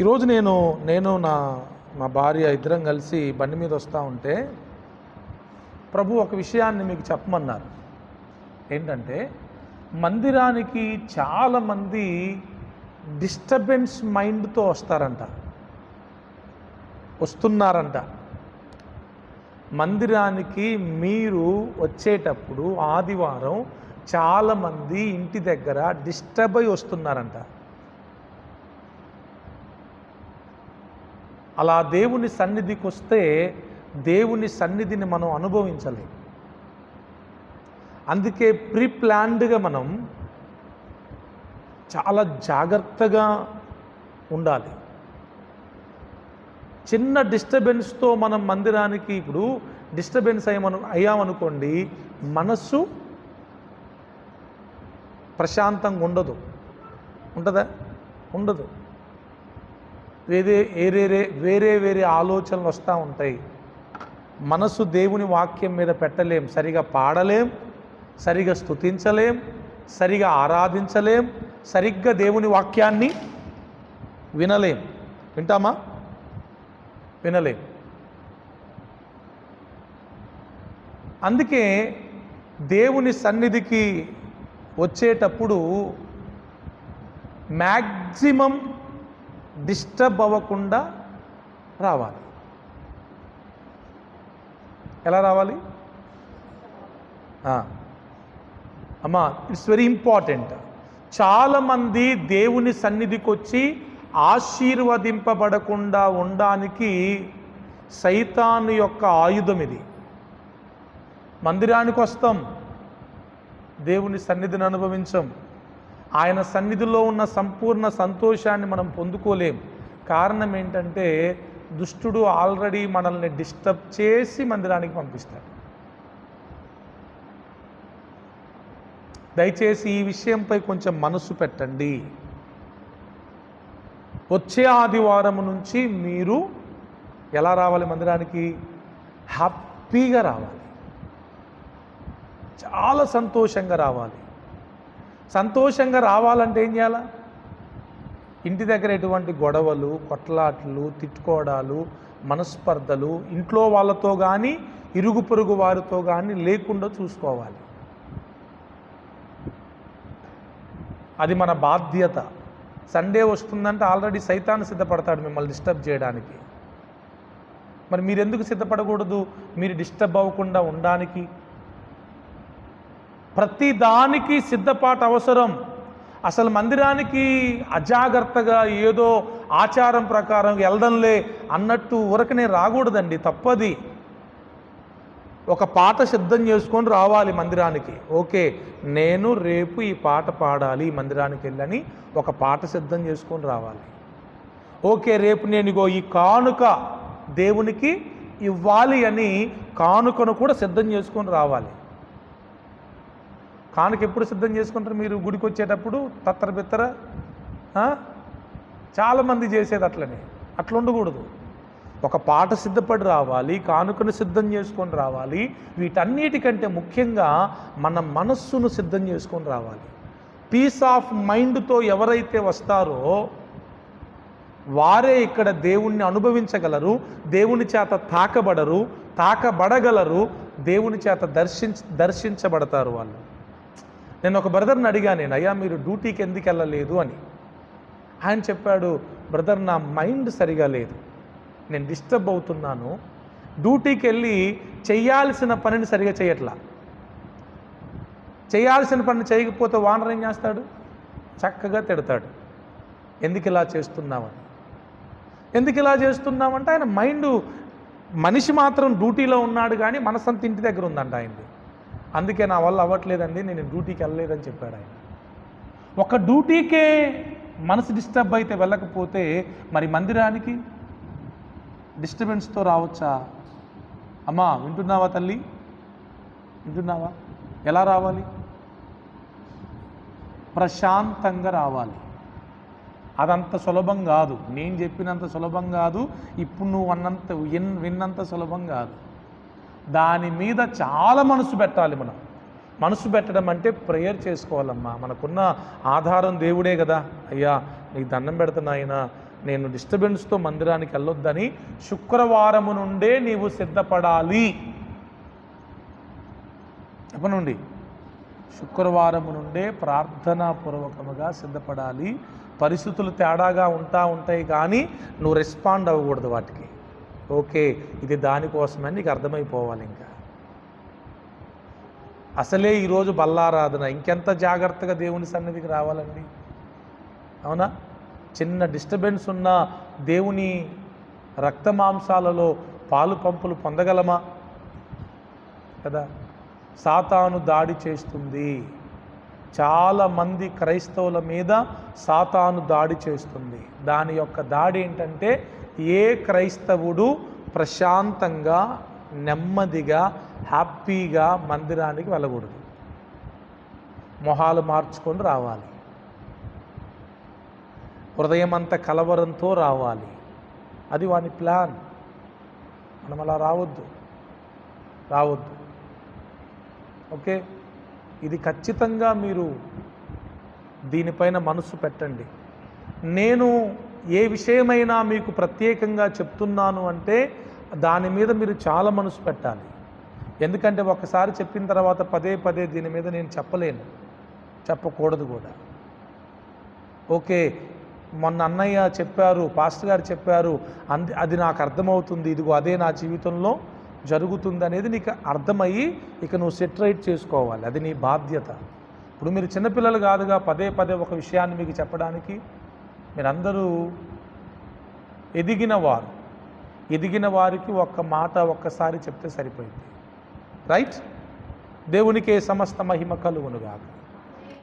ఈరోజు నేను నేను నా మా భార్య ఇద్దరం కలిసి బండి మీద వస్తూ ఉంటే ప్రభు ఒక విషయాన్ని మీకు చెప్పమన్నారు. ఏంటంటే మందిరానికి చాలామంది డిస్టర్బెన్స్ మైండ్తో వస్తారంట. వస్తున్నారంట. మందిరానికి మీరు వచ్చేటప్పుడు ఆదివారం చాలామంది ఇంటి దగ్గర డిస్టర్బ్ అయి వస్తున్నారంట. అలా దేవుని సన్నిధికి వస్తే దేవుని సన్నిధిని మనం అనుభవించలేము అందుకే ప్రీ ప్లాన్డ్గా మనం చాలా జాగ్రత్తగా ఉండాలి. చిన్న డిస్టర్బెన్స్తో మనం మందిరానికి ఇప్పుడు డిస్టర్బెన్స్ అయ్యామను అయ్యామనుకోండి మనస్సు ప్రశాంతంగా ఉండదు. ఉంటుందా? ఉండదు. వేరే వేరే వేరే వేరే ఆలోచనలు వస్తూ ఉంటాయి. మనసు దేవుని వాక్యం మీద పెట్టలేం. సరిగా పాడలేం. సరిగా స్తుతించలేం. సరిగా ఆరాధించలేం. సరిగ్గా దేవుని వాక్యాన్ని వినలేం. వింటామా? వినలేం. అందుకే దేవుని సన్నిధికి వచ్చేటప్పుడు మ్యాక్సిమం డిస్టర్బ్ అవ్వకుండా రావాలి. ఎలా రావాలి? అమ్మా ఇట్స్ వెరీ ఇంపార్టెంట్ చాలామంది దేవుని సన్నిధికి వచ్చి ఆశీర్వదింపబడకుండా ఉండడానికి సైతాను యొక్క ఆయుధం ఇది. మందిరానికి వస్తాం దేవుని సన్నిధిని అనుభవించం. ఆయన సన్నిధిలో ఉన్న సంపూర్ణ సంతోషాన్ని మనం పొందుకోలేం. కారణం ఏంటంటే దుష్టుడు ఆల్రెడీ మనల్ని డిస్టర్బ్ చేసి మందిరానికి పంపిస్తాడు. దయచేసి ఈ విషయంపై కొంచెం మనసు పెట్టండి. వచ్చే ఆదివారం నుంచి మీరు ఎలా రావాలి మందిరానికి? హ్యాపీగా రావాలి. చాలా సంతోషంగా రావాలి. సంతోషంగా రావాలంటే ఏం చేయాలా? ఇంటి దగ్గర ఎటువంటి గొడవలు కొట్లాట్లు తిట్టుకోవడాలు మనస్పర్ధలు ఇంట్లో వాళ్ళతో కానీ ఇరుగు పొరుగు వారితో కానీ లేకుండా చూసుకోవాలి. అది మన బాధ్యత. సండే వస్తుందంటే ఆల్రెడీ సైతాన్ని సిద్ధపడతాడు మిమ్మల్ని డిస్టర్బ్ చేయడానికి. మరి మీరు ఎందుకు సిద్ధపడకూడదు? మీరు డిస్టర్బ్ అవ్వకుండా ఉండడానికి. ప్రతి దానికి సిద్ధపాటు అవసరం. అసలు మందిరానికి అజాగ్రత్తగా ఏదో ఆచారం ప్రకారం వెళ్దంలే అన్నట్టు ఊరకనే రాకూడదండి తప్పది. ఒక పాట సిద్ధం చేసుకొని రావాలి మందిరానికి. ఓకే నేను రేపు ఈ పాట పాడాలి ఈ మందిరానికి వెళ్ళని ఒక పాట సిద్ధం చేసుకొని రావాలి. ఓకే రేపు నేను ఇగో ఈ కానుక దేవునికి ఇవ్వాలి అని కానుకను కూడా సిద్ధం చేసుకొని రావాలి. కానుక ఎప్పుడు సిద్ధం చేసుకుంటారు? మీరు గుడికి వచ్చేటప్పుడు తత్తర బిత్తర చాలామంది చేసేది అట్లనే. అట్లా ఉండకూడదు. ఒక పాట సిద్ధపడి రావాలి కానుకను సిద్ధం చేసుకొని రావాలి. వీటన్నిటికంటే ముఖ్యంగా మన మనస్సును సిద్ధం చేసుకొని రావాలి. పీస్ ఆఫ్ మైండ్తో ఎవరైతే వస్తారో వారే ఇక్కడ దేవుణ్ణి అనుభవించగలరు దేవుని చేత తాకబడరు తాకబడగలరు దేవుని చేత దర్శించ దర్శించబడతారు వాళ్ళు. నేను ఒక బ్రదర్ని అడిగా నేను అయ్యా మీరు డ్యూటీకి ఎందుకు వెళ్ళలేదు? అని. ఆయన చెప్పాడు బ్రదర్ నా మైండ్ సరిగా లేదు. నేను డిస్టర్బ్ అవుతున్నాను. డ్యూటీకి వెళ్ళి చేయాల్సిన పనిని సరిగా చేయట్లా. చేయాల్సిన పని చేయకపోతే వానర్ ఏం చేస్తాడు? చక్కగా తిడతాడు. ఎందుకు ఇలా చేస్తున్నామని ఎందుకు ఇలా చేస్తున్నామంటే ఆయన మైండ్ మనిషి మాత్రం డ్యూటీలో ఉన్నాడు కానీ మనసంత ఇంటి దగ్గర ఉందంట ఆయనది. అందుకే నా వల్ల అవ్వట్లేదండి నేను డ్యూటీకి వెళ్ళలేదని చెప్పాడు ఆయన. ఒక డ్యూటీకే మనసు డిస్టర్బ్ అయితే వెళ్ళకపోతే మరి మందిరానికి డిస్టర్బెన్స్తో రావచ్చా? అమ్మా వింటున్నావా తల్లి? వింటున్నావా? ఎలా రావాలి? ప్రశాంతంగా రావాలి. అదంత సులభం కాదు. నేను చెప్పినంత సులభం కాదు. ఇప్పుడు నువ్వు అన్నంత విన్ విన్నంత సులభం కాదు. దాని మీద చాలా మనసు పెట్టాలి మనం. మనసు పెట్టడం అంటే ప్రేయర్ చేసుకోవాలమ్మా. మనకున్న ఆధారం దేవుడే కదా. అయ్యా నీకు దండం పెడుతున్నా ఆయన నేను డిస్టర్బెన్స్తో మందిరానికి వెళ్ళొద్దని శుక్రవారము నుండే నీవు సిద్ధపడాలి. చెప్పనండి. శుక్రవారము నుండే ప్రార్థనాపూర్వకముగా సిద్ధపడాలి. పరిస్థితులు తేడాగా ఉంటా ఉంటాయి కానీ నువ్వు రెస్పాండ్ అవ్వకూడదు వాటికి. ఓకే ఇది దానికోసమని నీకు అర్థమైపోవాలి ఇంకా. అసలే ఈరోజు బల్లారాధన ఇంకెంత జాగ్రత్తగా దేవుని సన్నిధికి రావాలండి? అవునా? చిన్న డిస్టర్బెన్స్ ఉన్న దేవుని రక్తమాంసాలలో పాలు పంపులు పొందగలమా? కదా? సాతాను దాడి చేస్తుంది. చాలా మంది క్రైస్తవుల మీద సాతాను దాడి చేస్తుంది. దాని యొక్క దాడి ఏంటంటే ఏ క్రైస్తవుడు ప్రశాంతంగా నెమ్మదిగా హ్యాపీగా మందిరానికి వెళ్ళకూడదు. మొహాలు మార్చుకొని రావాలి. హృదయం అంత కలవరంతో రావాలి. అది వాని ప్లాన్. మనం అలా రావద్దు. రావద్దు. ఓకే? ఇది ఖచ్చితంగా మీరు దీనిపైన మనసు పెట్టండి. నేను ఏ విషయమైనా మీకు ప్రత్యేకంగా చెప్తున్నాను అంటే దాని మీద మీరు చాలా మనసు పెట్టాలి. ఎందుకంటే ఒకసారి చెప్పిన తర్వాత పదే పదే దీని మీద నేను చెప్పలేను. చెప్పకూడదు కూడా. ఓకే మొన్న అన్నయ్య చెప్పారు పాస్టర్ గారు చెప్పారు అంది అది నాకు అర్థమవుతుంది ఇదిగో అదే నా జీవితంలో జరుగుతుంది అనేది నీకు అర్థమయ్యి ఇక నువ్వు సెటరైట్ చేసుకోవాలి. అది నీ బాధ్యత. ఇప్పుడు మీరు చిన్నపిల్లలు కాదుగా పదే పదే ఒక విషయాన్ని మీకు చెప్పడానికి మీరందరూ ఎదిగిన వారు ఎదిగిన వారికి ఒక్క మాట ఒక్కసారి చెప్తే సరిపోయింది. రైట్? దేవునికే సమస్త మహిమ కలుగునుగాక.